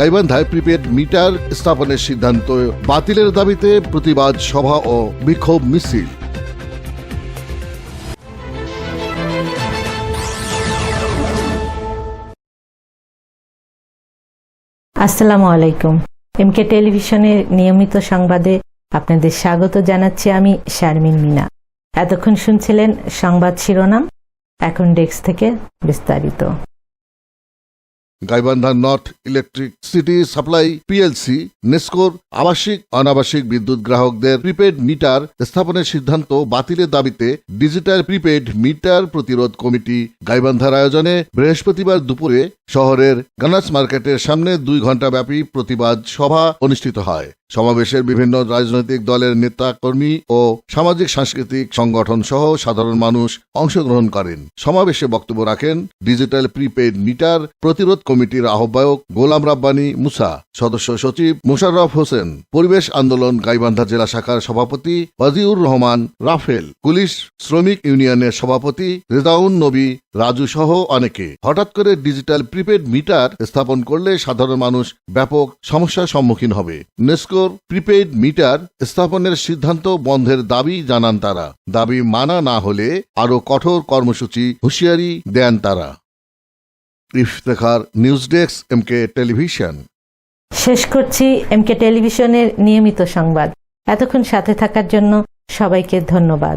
গাইবান্ধায় prepaid metre স্থাপনের সিদ্ধান্ত, বাতিলের দাবিতে প্রতিবাদ সভা ও বিক্ষোভ মিছিল। আসসালামু আলাইকুম। এমকে টেলিভিশনের নিয়মিত সংবাদে আপনাদের স্বাগত জানাচ্ছি আমি শারমিন মিনা। এতক্ষণ শুনছিলেন সংবাদ শিরোনাম, এখন ডেস্ক থেকে বিস্তারিত। Gaibandha north electricity supply PLC, নেস্কোর আবাসিক, অনাবাসিক বিদ্যুৎ গ্রাহকদের প্রিপেড মিটার স্থাপনের সিদ্ধান্ত বাতিলের দাবিতে ডিজিটাল প্রিপেড মিটার প্রতিরোধ কমিটি গাইবান্ধার আয়োজনে বৃহস্পতিবার দুপুরে শহরের গানাস মার্কেটের সামনে দুই ঘণ্টা ব্যাপী প্রতিবাদ সভা অনুষ্ঠিত হয়। সমাবেশের বিভিন্ন রাজনৈতিক দলের নেতা কর্মী ও সামাজিক সাংস্কৃতিক সংগঠন সহ সাধারণ মানুষ অংশগ্রহণ করেন। সমাবেশে বক্তব্য রাখেন ডিজিটাল প্রিপেড মিটার প্রতিরোধ কমিটির আহ্বায়ক গোলাম রাব্বানী মুসা, সদস্য সচিব মুশাররফ হোসেন, পরিবেশ আন্দোলন গাইবান্ধা জেলা শাখার সভাপতি ওয়াজিউর রহমান, রাফেল, পুলিশ শ্রমিক ইউনিয়নের সভাপতি রেজাউন নবী, রাজু সহ অনেকে। হঠাৎ করে ডিজিটাল প্রিপেড মিটার স্থাপন করলে সাধারণ মানুষ ব্যাপক সমস্যার সম্মুখীন হবে। নেস্কোর প্রিপেড মিটার স্থাপনের সিদ্ধান্ত বন্ধের দাবি জানান তারা। দাবি মানা না হলে আরও কঠোর কর্মসূচি হুঁশিয়ারি দেন তারা। Iftekhar news desk M K television. শেষ করছি এমকে টেলিভিশনের নিয়মিত সংবাদ। এতক্ষণ সাথে থাকার জন্য সবাইকে ধন্যবাদ।